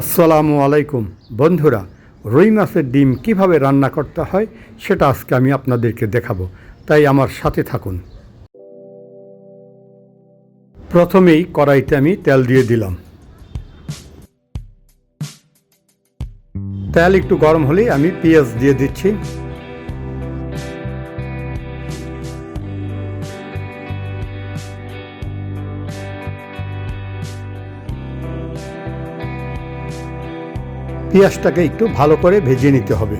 আসসালামু আলাইকুম। বন্ধুরা, রুই মাছের ডিম কীভাবে রান্না করতে হয় সেটা আজকে আমি আপনাদেরকে দেখাবো। তাই আমার সাথে থাকুন। প্রথমেই কড়াইতে আমি তেল দিয়ে দিলাম। তেল একটু গরম হলেই আমি পেঁয়াজ দিয়ে দিচ্ছি। পেঁয়াজটাকে একটু ভালো করে ভেজে নিতে হবে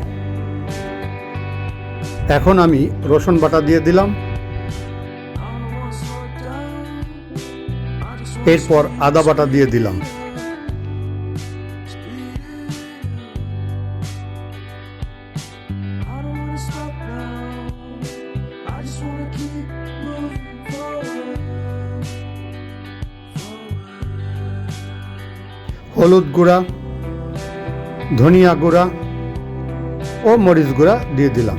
এখন আমি রসুন বাটা দিয়ে দিলাম এরপর আদা বাটা দিয়ে দিলাম. হলুদ গুঁড়া ধনিয়া গুঁড়া ও মরিচ গুঁড়া দিয়ে দিলাম.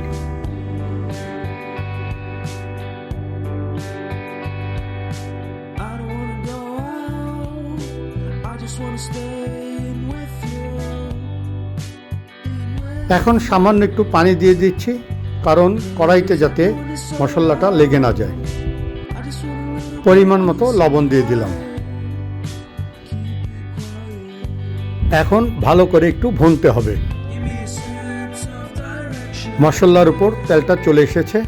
এখন সামান্য একটু পানি দিয়ে দিচ্ছি, কারণ কড়াইতে যাতে মশলাটা লেগে না যায় পরিমাণ মতো লবণ দিয়ে দিলাম এখন ভালো করে একটু ভুনতে হবে। মশলার উপর তেলটা চলে এসেছে।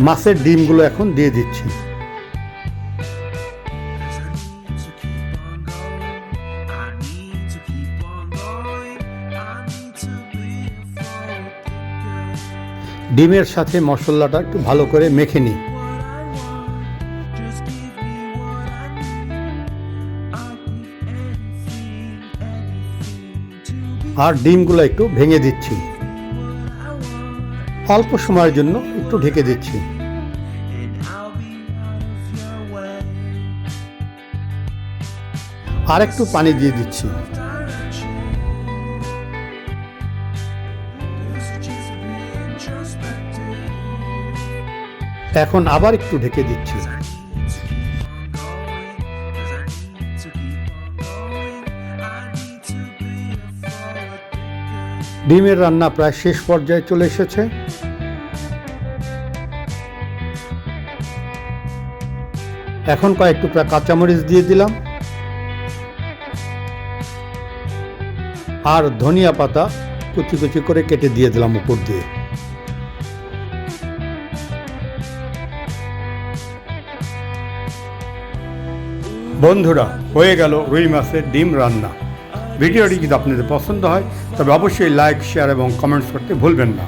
মাছের ডিমগুলো এখন দিয়ে দিচ্ছি। ডিমের সাথে মশলাটা একটু ভালো করে মেখে নিই। আর ডিমগুলো একটু ভেঙে দিচ্ছি। অল্প সময়ের জন্য একটু ঢেকে দিচ্ছি। আর একটু পানি দিয়ে দিচ্ছি। এখন আবার একটু ঢেকে দিচ্ছি। ডিমের রান্না প্রায় শেষ পর্যায়ে চলে এসেছে। এখন কয়েক টুকরা কাঁচামরিচ দিয়ে দিলাম। আর ধনিয়া পাতা কুচি কুচি করে কেটে দিয়ে দিলাম উপর দিয়ে। বন্ধুরা, হয়ে গেল রুই মাছের ডিম রান্না। ভিডিওটি যদি আপনাদের পছন্দ হয় তবে অবশ্যই লাইক শেয়ার এবং কমেন্টস করতে ভুলবেন না।